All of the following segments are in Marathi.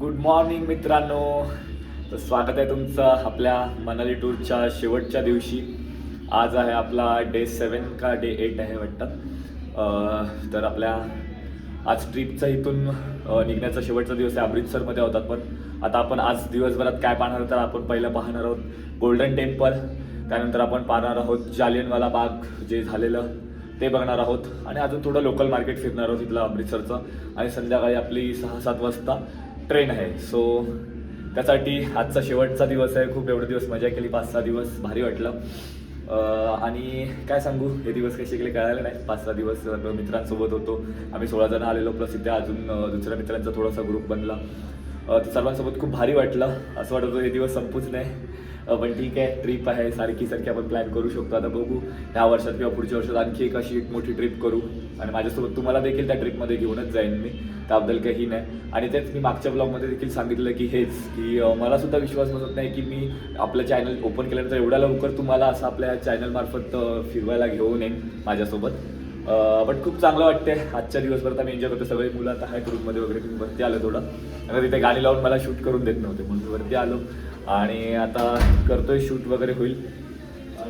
गुड मॉर्निंग मित्रांनो. तर स्वागत आहे तुमचं आपल्या मनाली टूरच्या शेवटच्या दिवशी. आज आहे आपला डे सेवन का डे एट आहे वाटतं. तर आपल्या आज ट्रिपचा इथून निघण्याचा शेवटचा दिवस आहे. अमृतसरमध्ये होतात पण आता आपण आज दिवसभरात काय पाहणार तर आपण पहिलं पाहणार आहोत गोल्डन टेम्पल त्यानंतर आपण पाहणार आहोत जालियनवाला बाग जे झालेलं ते बघणार आहोत. आणि अजून थोडं लोकल मार्केट फिरणार आहोत इथलं अमृतसरचं. आणि संध्याकाळी आपली सहा सात वाजता ट्रेन आहे. सो त्यासाठी आजचा शेवटचा दिवस आहे. खूप एवढे दिवस मजा केली. पाच सहा दिवस भारी वाटलं. आणि काय सांगू? हे दिवस कसे गेले कळायला नाही. पाच सहा दिवस मित्रांसोबत होतो. आम्ही सोळा जण आलेलो. प्लस इथे अजून दुसऱ्या मित्रांचा थोडासा ग्रुप बनला. सर्वांसोबत खूप भारी वाटलं. असं वाटत होतं हे दिवस संपूच नाही. पण ठीक आहे ट्रिप आहे सारखी सारखी आपण प्लॅन करू शकतो. आता बघू ह्या वर्षात किंवा पुढच्या वर्षात आणखी एक अशी एक मोठी ट्रिप करू. आणि माझ्यासोबत तुम्हाला देखील त्या ट्रिपमध्ये घेऊनच जाईन मी. त्याबद्दल काही नाही. आणि तेच मी मागच्या ब्लॉगमध्ये देखील सांगितलं की हेच की मला सुद्धा विश्वास बसत नाही की मी आपलं चॅनल ओपन केल्यानंतर एवढ्या लवकर तुम्हाला असं आपल्या चॅनलमार्फत फिरवायला घेऊन येईन माझ्यासोबत. पण खूप चांगलं वाटते आजच्या दिवसभरात आम्ही एन्जॉय करतो सगळे मुलं आता आहे ग्रुपमध्ये वगैरे तुम्ही वरती आलो थोडं. आता तिथे गाणी लावून मला शूट करून देत नव्हते म्हणून वरती आलो. आणि आता करतोय शूट वगैरे होईल.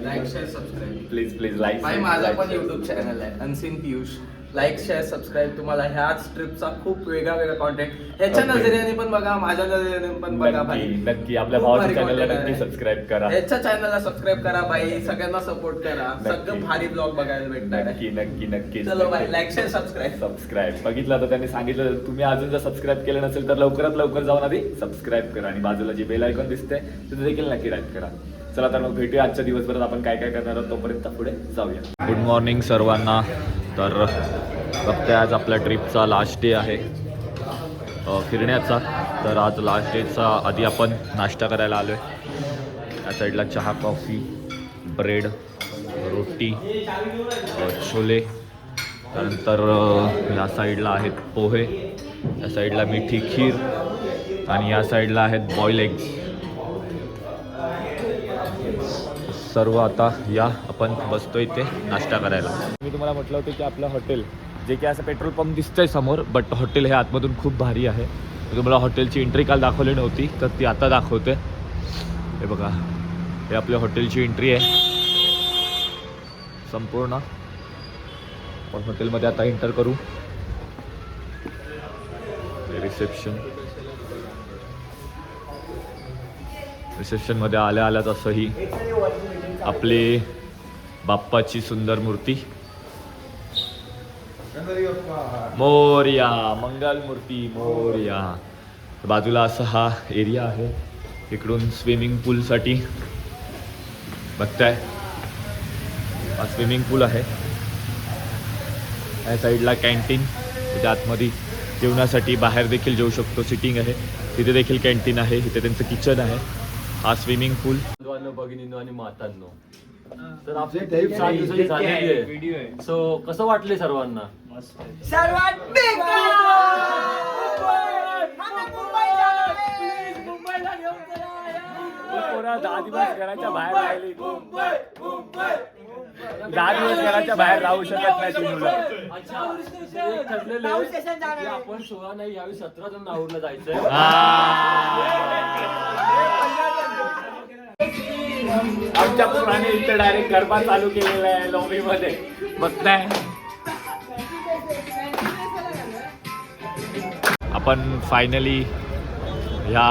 Like share subscribe please please like भाई माझा पण युट्यूब चॅनल आहे. Unseen Piyush like share subscribe तुम्हाला ह्याच ट्रिपचा खूप वेगळा वेगळा कॉन्टेंट ह्याच्या Okay. नजरेने पण बघा माझ्या नजरेने पण बघा भाई. नक्की. नक्की आपल्या खूप भावाच्या भारी चॅनलला content नक्की आहे. सबस्क्राईब करा. ह्याच्या चॅनलला सबस्क्राईब करा भाई. सगळ्यांना सपोर्ट करा. नक्की. सगळं भारी ब्लॉग बघायला भेटणार नक्की आहे. नक्की नक्की चलो भाई. लाईक शेअर सबस्क्राईब सबस्क्राईब बघितलं तर त्यांनी सांगितलं तुम्ही अजून जर सबस्क्राईब केलं नसेल तर लवकरात लवकर जाऊन आधी सबस्क्राईब करा. आणि बाजूला जे बेल आयकॉन दिसते तिथे देखील नक्की टाईप करा. चला तर मग भेटूया. आजच्या दिवसभरात आपण काय काय करणार आहोत तोपर्यंत पुढे जाऊया. गुड मॉर्निंग सर्वांना. तर फक्त आज आपल्या ट्रिपचा लास्ट डे आहे. फिरण्याचा. तर आज लास्ट डेचा आधी आपण नाश्ता करायला आलो आहे या साईडला चहा कॉफी ब्रेड रोटी छोले. त्यानंतर या साईडला आहेत पोहे. या साईडला मिठी खीर. आणि या साईडला आहेत बॉईल एग्स सर्व आता या आपण बसतो इथे नाश्ता करायला. मी तुम्हाला म्हटलं होतं की आपलं हॉटेल जे की असं पेट्रोल पंप दिसतंय समोर बट हॉटेल हे आतमधून खूप भारी आहे. तुम्हाला हॉटेलची एंट्री काल दाखवली नव्हती तर ती आता दाखवते. हे बघा हे आपल्या हॉटेलची एंट्री आहे. संपूर्ण. आपण हॉटेलमध्ये आता एंटर करू. रिसेप्शन रिसेप्शनमध्ये आल्या आल्याच असंही. आपले बाप्पाची सुंदर मूर्ती. मोर्या मंगल मूर्ती मोर्या. बाजूला असा हा एरिया आहे इकडून स्विमिंग पूलसाठी. बघताय हा स्विमिंग पूल आहे. या साईडला कॅन्टीन त्याच्या आतमध्ये जेवणासाठी बाहेर देखील जेवू शकतो सिटिंग आहे. तिथे देखील कॅन्टीन आहे इथे त्यांचं किचन आहे. हा स्विमिंग पूल. बंधूंनो भगिनींनो आणि मातांनो. तर आपली ट्रिप सात दिवसाची झालेली आहे. सो कसं वाटले सर्वांना? सर्वात दहा दिवस घराच्या बाहेर राहिली. दहा दिवस घराच्या बाहेर राहू शकत नाही ती मुलं. अच्छा एक ठरलेलं आहे की आपण सोळा नाही यावेळी सतरा जण नाहूरला जायचंय. आमच्या पुराने इथे डायरेक्ट गरबा चालू केलेला आहे लॉबी मध्ये. बघताय. आपण फायनली ह्या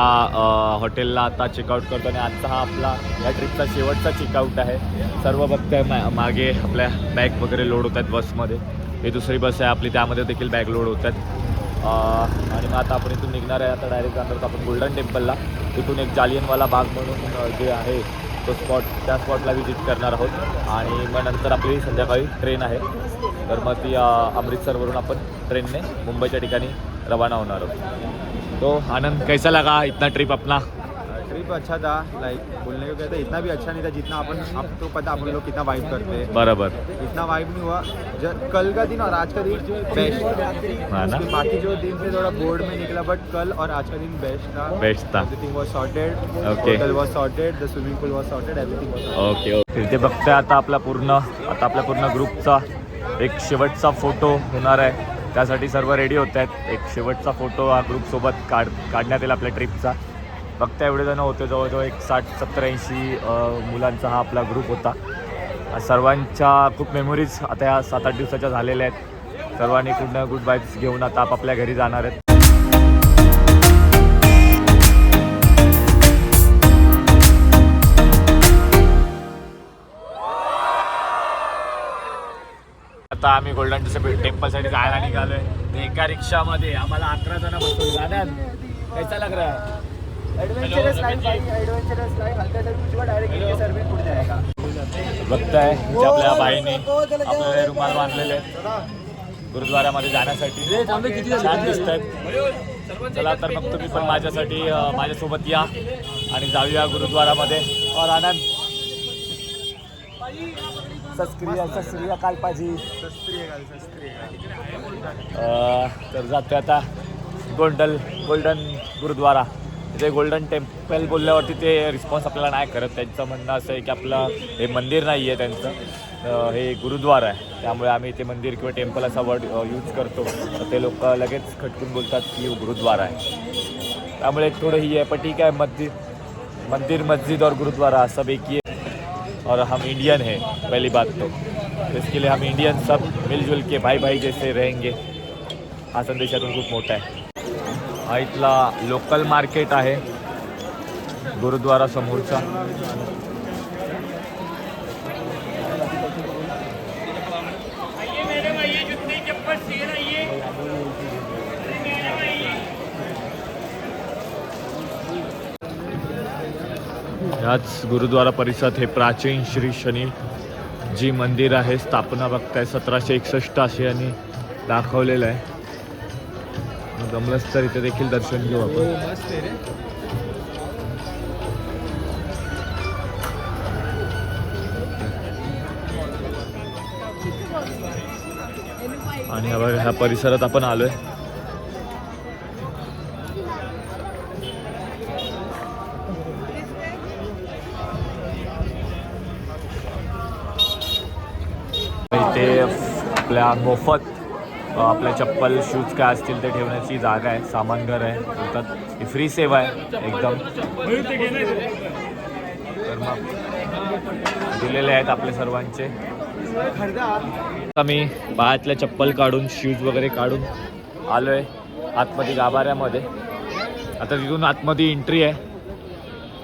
हॉटेलला आता चेकआउट करतो आणि आजचा हा आपला या ट्रिपचा शेवटचा चेकआउट आहे. सर्व बघताय मा मागे आपल्या बॅग वगैरे लोड होत आहेत बसमध्ये ही दुसरी बस आहे आपली त्यामध्ये देखील बॅग लोड होत आहेत आणि मग आता आपण इथून निघणार आहे आता डायरेक्ट जाणार आपण गोल्डन टेम्पलला तिथून एक जालियनवाला बाग म्हणून जे आहे तो स्पॉट त्या स्पॉटला व्हिजिट करणार आहोत. आणि मग नंतर आपली संध्याकाळी ट्रेन आहे. तर मग ती अमृतसरवरून आपण ट्रेनने मुंबईच्या ठिकाणी रवाना होणार आहोत. तो आनंद कैसा लगा इतना ट्रिप अपना? ट्रिप अच्छा था लाइक बोलने को कहते इतना भी अच्छा नहीं था जितना अपन तो पता अपन लोग कितना वाइब करते हैं। बरोबर। इतना वाइब नहीं हुआ। जब कल का दिन और आज का दिन बेस्ट हाँ ना? उसके बाकी जो दिन थे थोड़ा बोर्ड में निकला बट कल और आज का दिन बेस्ट था। Best था. Everything was sorted Okay. Hotel was sorted the swimming pool was sorted everything okay okay ते बघताय आता आपला पूर्ण आता आपल्या पूर्ण ग्रुपचा. एक शेवटचा फोटो होणार आहे. त्यासाठी सर्व रेडी होत आहेत. एक शेवटचा फोटो हा ग्रुपसोबत काढ काढण्यात येईल आपल्या ट्रिपचा फक्त एवढे जण होते जवळजवळ एक साठ सत्तर ऐंशी मुलांचा हा आपला ग्रुप होता. सर्वांच्या खूप मेमोरीज आता या सात आठ दिवसाच्या झालेल्या आहेत. सर्वांनी गुड गुड बायज घेऊन आता आपापल्या घरी जाणार आहेत. आता आम्ही गोल्डन टेम्पलसाठी जायला निघालोय. एका रिक्षामध्ये आम्हाला अकरा जण बसतो जाण्यात कैसा लग रहा है एडवेंचरस लाईफ भाई एडवेंचरस लाईफ हलका चल तुझ्या डायरेक्ट इनके सर में उड़ जाएगा. बघताय की आपल्या बाईने आपल्याला रुमाल बांधलेले आहेत गुरुद्वारामध्ये जाण्यासाठी. छान दिसत आहेत चला तर मग तुम्ही पण माझ्यासाठी माझ्यासोबत या आणि जाऊया गुरुद्वारामध्ये. और आनंद सस्क्रिया सस्क्रिया काल पाहिजे तर जातोय आता गोल्डन गोल्डन गुरुद्वारा. जे गोल्डन टेम्पल बोलल्यावरती ते रिस्पॉन्स आपल्याला नाही करत. त्यांचं म्हणणं असं आहे की आपलं हे मंदिर नाही आहे त्यांचं. हे गुरुद्वारा आहे. त्यामुळे आम्ही ते मंदिर किंवा टेम्पल असा वर्ड यूज करतो. तर ते लोक लगेच खटकून बोलतात की गुरुद्वारा आहे. त्यामुळे एक थोडं ही आहे. पण ठीक आहे मस्जिद मंदिर मस्जिद और गुरुद्वारा सब एक ही है और हम इंडियन हैं पहली बात तो. इसके लिए हम इंडियन सब मिलजुल के भाई भाई जैसे रहेंगे. हा संदेशातून खूप मोठा आहे. हा इथला लोकल मार्केट आहे गुरुद्वारा समोरचा. ह्याच गुरुद्वारा परिसरात हे प्राचीन श्री शनी जी मंदिर आहे स्थापना बघताय सतराशे एकसष्ट असे यांनी दाखवलेलं आहे. जमलंच तर इथे देखील दर्शन घेऊ आपण. आणि हा बघा, ह्या परिसरात आपण आलोय. इथे आपल्या मोफत आपल्या चप्पल शूज काय असतील ते ठेवण्याची जागा आहे सामान घर आहे बोलतात ही फ्री सेवा आहे एकदम. तर मग दिलेले आहेत आपले सर्वांचे. आम्ही पायातल्या चप्पल काढून शूज वगैरे काढून आलोय आतमध्ये गाभाऱ्यामध्ये. आता तिथून आतमध्ये एंट्री आहे.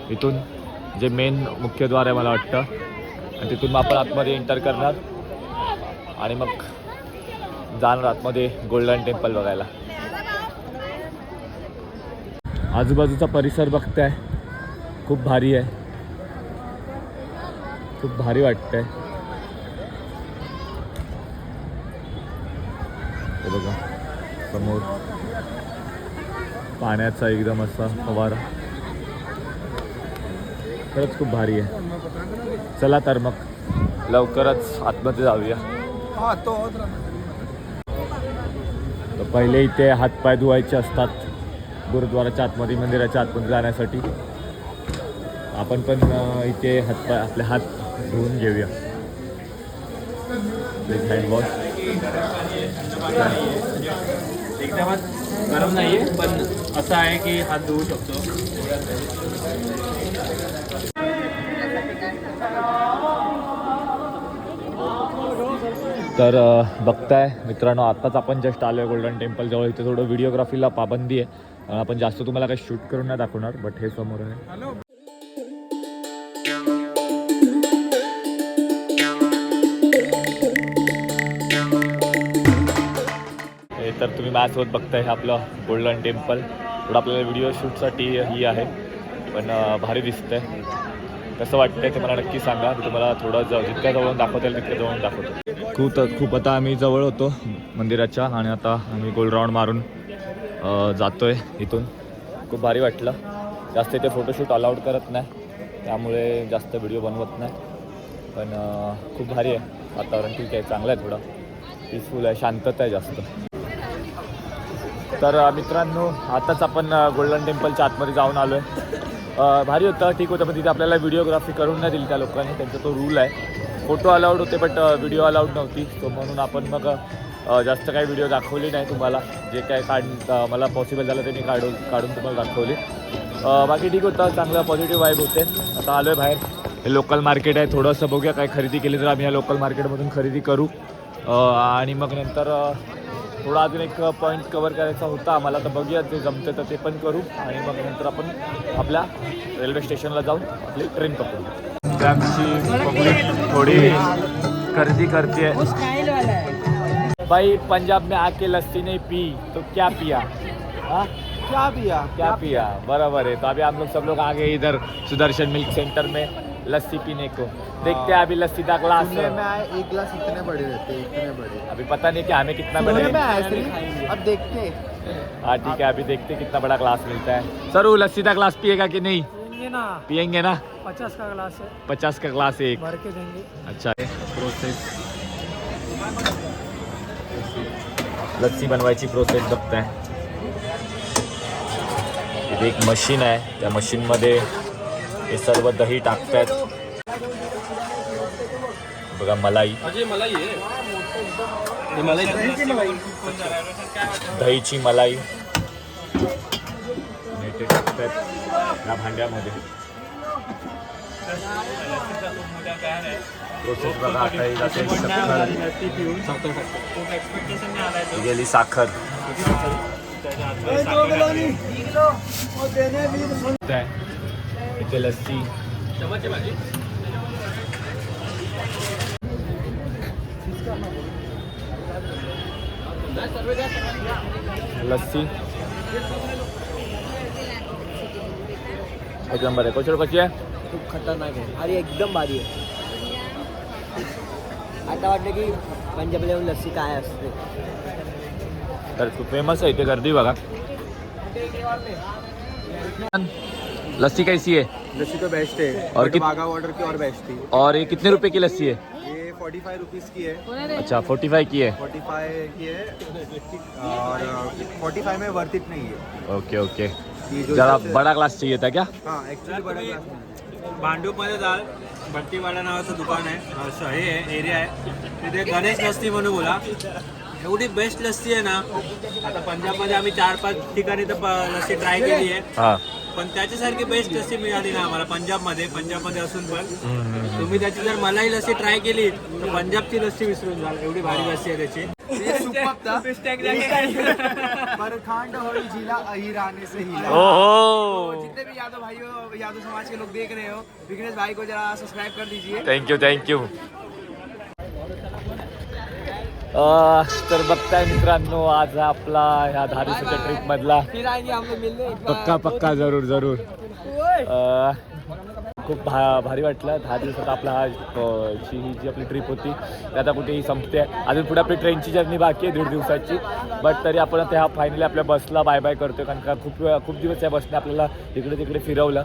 इथून जे मेन मुख्यद्वार आहे मला वाटतं. आणि तिथून मग आपण आतमध्ये एंटर करणार. आणि मग जाणार आतमध्ये गोल्डन टेम्पल बघायला. आजूबाजूचा परिसर बघताय. खूप भारी आहे. खूप भारी वाटतंय. बघा समोर. पाण्याचा एकदम असा फवारा. खरंच खूप भारी आहे. चला तर मग. लवकरच आतमध्ये जाऊया. तो पहिले इथे हातपाय धुवायचे असतात गुरुद्वाराच्या आतमध्ये मंदिराच्या आतमध्ये जाण्यासाठी. आपण पण इथे हातपाय आपले हात धुवून घेऊया. हँडवॉश एकदमच गरम नाही आहे पण असं आहे की हात धुवू शकतो. तर बघताय मित्रांनो आत्ताच आपण जस्ट आलो आहे गोल्डन टेम्पलजवळ इथे थोडं व्हिडिओग्राफीला पाबंदी आहे. आपण जास्त तुम्हाला काही शूट करून नाही दाखवणार बट हे समोर आहे. हे तर तुम्ही माझ्यासोबत बघताय हे आपलं गोल्डन टेम्पल थोडं आपल्याला व्हिडिओ शूटसाठी ही आहे पण भारी दिसतंय. कसं वाटतंय ते मला नक्की सांगा. मी तुम्हाला थोडं ज जितक्या जवळून दाखवता येईल तितक्या जवळून दाखवतो. खूप खूप आता आम्ही जवळ होतो मंदिराच्या आणि आता आम्ही गोल राऊंड मारून जातो जातोय इथून. खूप भारी वाटलं. जास्त इथे फोटोशूट अलाउड करत नाही. त्यामुळे जास्त व्हिडिओ बनवत नाही. पण खूप भारी आहे. वातावरण ठीक आहे चांगलं आहे थोडं. पीसफुल आहे शांतता आहे जास्त. तर मित्रांनो आताच आपण गोल्डन टेम्पलच्या आतमध्ये जाऊन आलो आहे भारी होतं ठीक होतं पण तिथे आपल्याला व्हिडिओग्राफी करून नाही दिली त्या लोकांनी. त्यांचा तो रूल आहे. फोटो अलाउड होते बट व्हिडिओ अलाउड नव्हती. सो म्हणून आपण मग जास्त काही व्हिडिओ दाखवली नाही तुम्हाला. जे काय काढ मला पॉसिबल झालं ते मी काढून काढून तुम्हाला दाखवली. बाकी ठीक होतं. चांगलं पॉझिटिव्ह वाईब होते. आता आलो आहे बाहेर. हे लोकल मार्केट आहे. थोडंसं बघूया काय खरेदी केली तर आम्ही या लोकल मार्केटमधून खरेदी करू. आणि मग नंतर थोडा अजून एक पॉईंट कवर करायचा होता. आम्हाला तर बघूया जे जमतं तर ते पण करू. आणि मग नंतर आपण आपल्या रेल्वे स्टेशनला जाऊन आपली ट्रेन पकडू. आमची पब्लिक थोडी खरेदी करते भाई पंजाब में आके लस्सी नहीं पी तो क्या पिया? हाँ? क्या पिया? क्या पिया? बराबर है तो अभी आप लोग सब लोग आ गए इधर सुदर्शन मिल्क सेंटर में लस्सी पीने को। देखते हैं अभी लस्सी का ग्लास में आए एक गिलास इतने बड़े रहते हैं इतने बड़े। अभी पता नहीं कि हमें कितना बड़ा अब देखते हैं। हाँ ठीक है अभी देखते हैं कितना बड़ा ग्लास मिलता है। सर वो लस्सी का ग्लास पिएगा कि नहीं? देंगे ना? पियेंगे ना? पचास का ग्लास है। पचास का ग्लास है एक। भर के देंगे। अच्छा। प्रोसेस लस्सी बनवायची प्रोसेस बघताय इथे एक मशीन आहे त्या मशीनमध्ये हे सर्व दही टाकतायत बघा मलाई। दहीची मलाई। आणि ते टाकतायत या भांड्यामध्ये. प्रोसेस बघा आता ही जाते साखर ही गेली साखर. इथे लस्सी. लस्सी. एक नंबर आहे कोचर कशी आहे खूप खतरनाक आहे अरे एकदम भारी आहे आता वाटतं की पंजाबला येऊन लस्सी काय असते? तर खूप फ़ेमस आहे इथे गर्दी बघा. लस्सी कैसी है? लस्सी तो बेस्ट है। और और कित- बागा वाटर की और बेस्ट थी। और ये कितने रुपए की लस्सी है? ये फोर्टी फाइव रुपीज़ की है। अच्छा फोर्टी फाइव की है। फोर्टी फाइव की है। और फोर्टी फाइव में वर्थ इट नहीं है। ओके ओके जरा बड़ा ग्लास चाहिए था क्या? हाँ एक्चुअली बड़ा ग्लास में भांडूपमध्ये जाल भट्टीवाडा नावाचं दुकान आहे. असं हे आहे एरिया आहे. तिथे गणेश लस्सी म्हणून बोला. एवढी बेस्ट लस्सी आहे ना आता पंजाबमध्ये आम्ही चार पाच ठिकाणी तर लस्सी ट्राय केली आहे. हाँ. पण त्याच्यासारखी बेस्ट लस्सी मिळाली ना आम्हाला पंजाबमध्ये पंजाबमध्ये असून पण. हम्म, तुम्ही त्याची जर मलाई लस्सी ट्राय केली तर पंजाबची लस्सी विसरून जाल. एवढी भारी लस्सी आहे त्याची. पर खांड होली जिला अहिर आने से हिला। ओहो. जितने भी यादव भाइयों यादव समाज के लोग देख रहे हो विघ्नेश भाई को जरा सब्सक्राइब कर दीजिए। थँक्यू थँक्यू तर बघताय मित्रांनो आज आपला ह्या दहा दिवसाच्या ट्रिप मधला. पक्का पक्का जरूर जरूर. खूप भा भारी वाटलं. दहा दिवसात आपला हा जी ही जी आपली ट्रिप होती ती आता कुठेही संपते. अजून पुढे आपली ट्रेनची जर्नी बाकी आहे दीड दिवसाची. बट तरी आपण त्या फायनली आपल्या बसला बाय बाय करतो कारण का खूप खूप दिवस या बसने आपल्याला इकडे तिकडे फिरवलं.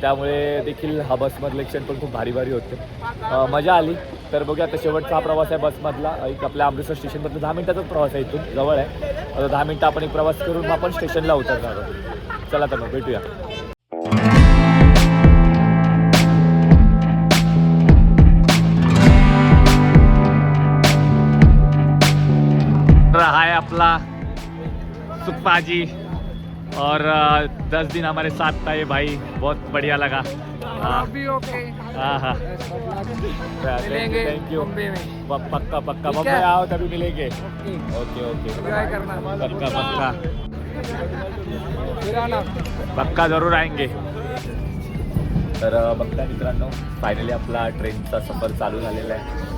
त्यामुळे देखील हा बसमधलं क्षण पण खूप भारी भारी होते. मजा आली. तर बघूया आता शेवटचा हा प्रवास आहे बसमधला. एक आपल्या अमृतसर स्टेशनमधला दहा मिनिटाचाच प्रवास आहे इथून जवळ आहे. आता दहा मिनटं आपण एक प्रवास करून आपण स्टेशनला उतरणार आहोत. चला तर मग भेटूया. हाय आपला सुप्पाजी और दस दिन हमारे साथ था ये भाई। बहुत बढ़िया लगा। हाँ। हाँ हाँ। मिलेंगे थैंक यू पक्का पक्का। बम्बई? आओ तभी मिलेंगे। ओके। ओके पक्का पक्का। पक्का जरूर आएंगे। तर बघता मित्रांनो फायनली आपला ट्रेनचा सफर चालू झालेला आहे.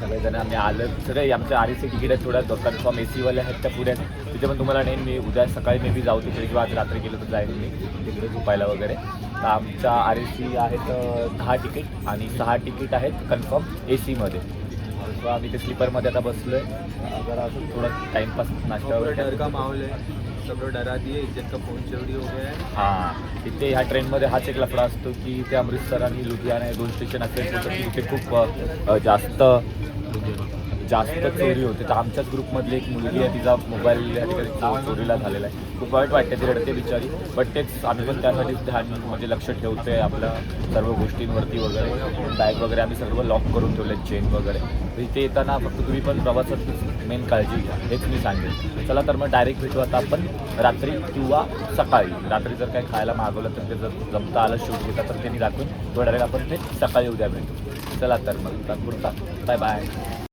सगळेजण आम्ही आलं. सगळे आमच्या आर सी तिकीट आहेत थोड्या कन्फर्म ए सीवाल्या आहेत त्या पुढे आहेत. तिथे पण तुम्हाला नेईन मी उद्या सकाळी मे बी जाऊ तिकडे किंवा आज रात्री गेलो तर जाईन मी तिकडे झोपायला वगैरे. तर आमच्या आर ए सी आहेत दहा तिकीट आणि सहा तिकीट आहेत कन्फर्म ए सीमध्ये किंवा आम्ही ते स्लीपरमध्ये आता बसलो आहे जरा थोडं टाईमपास नाश्ता वगैरे का सब लोग डरा दिए इज्जत का फोन चोरी हो गया है? हां तिथे ह्या ट्रेनमध्ये हाच एक लफडा असतो की इथे अमृतसर आणि लुधियाना हे दोन स्टेशन असेल तिथे खूप अ, जास्त जास्त चोरी होते. तर आमच्याच ग्रुपमधली एक मुलगी आहे तिचा मोबाईल या ठिकाणी चोरीला झालेला आहे. खूप वाईट वाटते ती रडते बिचारी. बट तेच आम्ही पण त्यासाठी ध्यान म्हणजे लक्ष ठेवतोय आपल्या सर्व गोष्टींवरती वगैरे. बॅग वगैरे आम्ही सर्व लॉक करून ठेवले चेन वगैरे. तर इथे येताना फक्त तुम्ही पण प्रवासात मेन काळजी घ्या. हेच मी सांगेन. चला तर मग डायरेक्ट भेटू आता आपण रात्री किंवा सकाळी. रात्री जर काही खायला मागवलं तर ते जर जमता आलं शूट घेता तर त्यांनी दाखवून. तो डायरेक्ट आपण ते सकाळी उद्या भेटू. चला तर मग. तात्पुरता बाय बाय